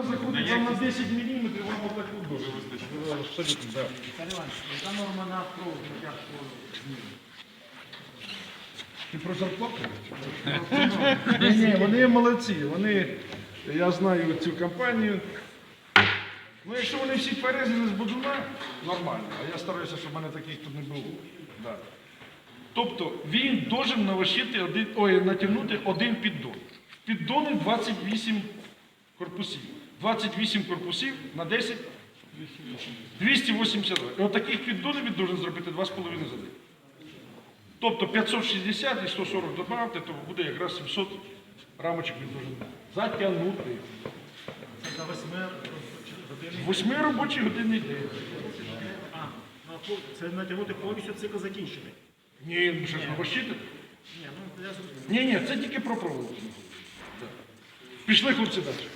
людина заходить там на 10 мм, вам отак от дуже вистачить. Абсолютно, так. Віталій Іванович, яка норма на кров для Ти про зарплату? Ні, ні, вони молодці. Вони, я знаю цю компанію. Ну, якщо вони всі перезані з будуна, нормально. А я стараюся, щоб в мене таких тут не було. Да. Тобто він должен навощити один, ой, натягнути один піддон. В піддони 28 корпусів. 28 корпусів на 10 282. І отаких піддонів він должен зробити 2,5 за день. Тобто 560 і 140 додати, то буде якраз 700 рамочок він должен затягнути. Восьми робочий годинний день. А, ну, це натягнути повністю цикл закінчений. Ні, ну що ж, розчитати? Ні, ну я. Ні, ні, це тільки про проводку. Пішли хлопці далі.